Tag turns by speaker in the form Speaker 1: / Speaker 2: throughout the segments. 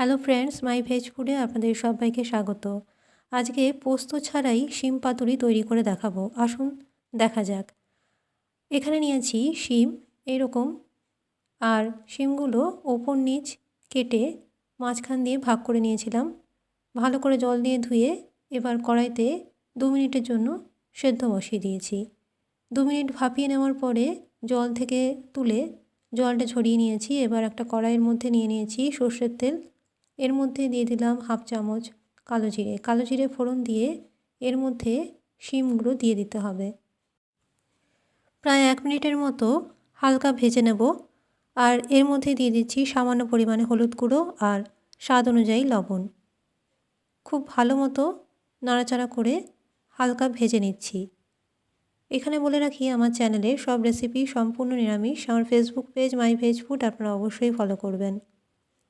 Speaker 1: Hello friends মাই veg ফুডে আপনাদের সবাইকে স্বাগত। আজকে পোস্ত ছাড়াই শিম পাতুরি তৈরি করে দেখাবো। আসুন, দেখা যাক। এখানে নিয়েছি শিম, এরকম। আর শিমগুলো ওপর নিচ কেটে মাঝখান দিয়ে ভাগ করে নিয়েছিলাম। ভালো করে জল দিয়ে ধুয়ে এবার কড়াইতে দু মিনিটের জন্য সেদ্ধ বসিয়ে দিয়েছি। দু মিনিট ভাপিয়ে নেওয়ার পরে জল থেকে তুলে জলটা ঝরিয়ে নিয়েছি। এবার একটা কড়াইয়ের মধ্যে নিয়ে নিয়েছি সর্ষের তেল। এর মধ্যে দিয়ে দিলাম হাফ চামচ কালো জিরে। কালো জিরে ফোড়ন দিয়ে এর মধ্যে শিমগুলো দিয়ে দিতে হবে। প্রায় এক মিনিটের মতো হালকা ভেজে নেব আর এর মধ্যে দিয়ে দিচ্ছি সামান্য পরিমাণে হলুদ গুঁড়ো আর স্বাদ অনুযায়ী লবণ। খুব ভালো মতো নাড়াচাড়া করে হালকা ভেজে নিচ্ছি। এখানে বলে রাখি, আমার চ্যানেলে সব রেসিপি সম্পূর্ণ নিরামিষ। আমার Facebook page my veg food আপনারা অবশ্যই ফলো করবেন।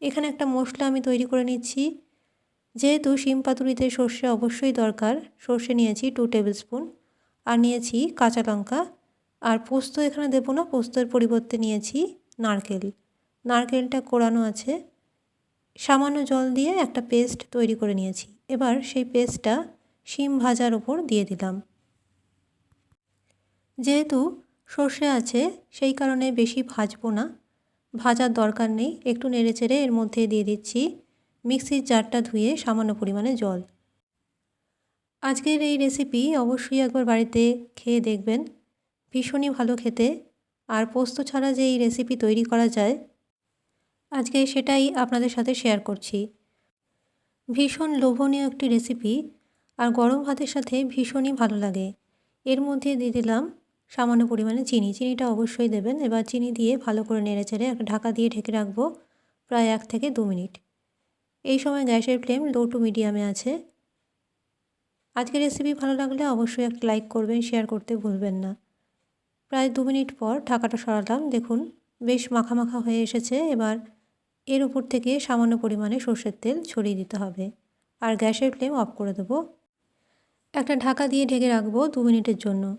Speaker 1: এখানে একটা মশলা আমি তৈরি করে নিচ্ছি। যেহেতু শিম পাতুরিতে সর্ষে অবশ্যই দরকার, সর্ষে নিয়েছি টু টেবিল স্পুন আর নিয়েছি কাঁচা লঙ্কা। আর পোস্ত এখানে দেবো না, পোস্তের পরিবর্তে নিয়েছি নারকেল। নারকেলটা কোরানো আছে। সামান্য জল দিয়ে একটা পেস্ট তৈরি করে নিয়েছি। এবার সেই পেস্টটা শিম ভাজার ওপর দিয়ে দিলাম। যেহেতু সর্ষে আছে, সেই কারণে বেশি ভাজবো না। ভাজার দরকার নেই, একটু নেড়ে চেড়ে এর মধ্যে দিয়ে দিচ্ছি মিক্সির জারটা ধুয়ে সামান্য পরিমাণে জল। আজকের এই রেসিপি অবশ্যই একবার বাড়িতে খেয়ে দেখবেন, ভীষণই ভালো খেতে। আর পোস্ত ছাড়া যে এই রেসিপি তৈরি করা যায়, আজকে সেটাই আপনাদের সাথে শেয়ার করছি। ভীষণ লোভনীয় একটি রেসিপি আর গরম ভাতের সাথে ভীষণই ভালো লাগে। এর মধ্যে দিয়ে দিলাম সামান্য পরিমাণে চিনি। চিনিটা অবশ্যই দেবেন। এবার চিনি দিয়ে ভালো করে নেড়ে চেড়ে একটা ঢাকা দিয়ে ঢেকে রাখব প্রায় এক থেকে দু মিনিট। এই সময় গ্যাসের ফ্লেম লো টু মিডিয়ামে আছে। আজকের রেসিপি ভালো লাগলে অবশ্যই একটা লাইক করবেন, শেয়ার করতে ভুলবেন না। প্রায় দু মিনিট পর ঢাকাটা সরালাম। দেখুন, বেশ মাখা মাখা হয়ে এসেছে। এবার এর উপর থেকে সামান্য পরিমাণে সর্ষের তেল ছড়িয়ে দিতে হবে। আর গ্যাসের ফ্লেম অফ করে দেবো। একটা ঢাকা দিয়ে ঢেকে রাখব দু মিনিটের জন্য।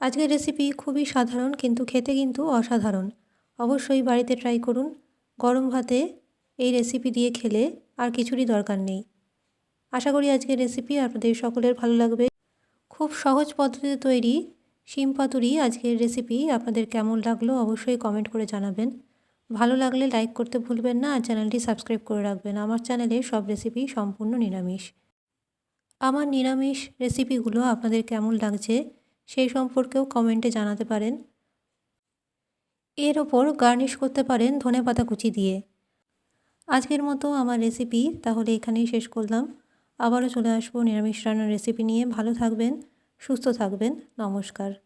Speaker 1: আজকের রেসিপি খুবই সাধারণ কিন্তু খেতে কিন্তু অসাধারণ। অবশ্যই বাড়িতে ট্রাই করুন। গরম ভাতে এই রেসিপি দিয়ে খেলে আর কিছুরই দরকার নেই। আশা করি আজকের রেসিপি আপনাদের সকলের ভালো লাগবে। খুব সহজ পদ্ধতিতে তৈরি শিম পাতুরি আজকের রেসিপি আপনাদের কেমন লাগল অবশ্যই কমেন্ট করে জানাবেন। ভালো লাগলে লাইক করতে ভুলবেন না আর চ্যানেলটি সাবস্ক্রাইব করে রাখবেন। আমার চ্যানেলে সব রেসিপি সম্পূর্ণ নিরামিষ। আমার নিরামিষ রেসিপিগুলো আপনাদের কেমন লাগছে সেই সম্পর্কেও কমেন্টে জানাতে পারেন। এর ওপর গার্নিশ করতে পারেন ধনে পাতা কুচি দিয়ে। আজকের মতো আমার রেসিপি তাহলে এখানেই শেষ করলাম। আবারও চলে আসব নিরামিষ রান্নার রেসিপি নিয়ে। ভালো থাকবেন, সুস্থ থাকবেন। নমস্কার।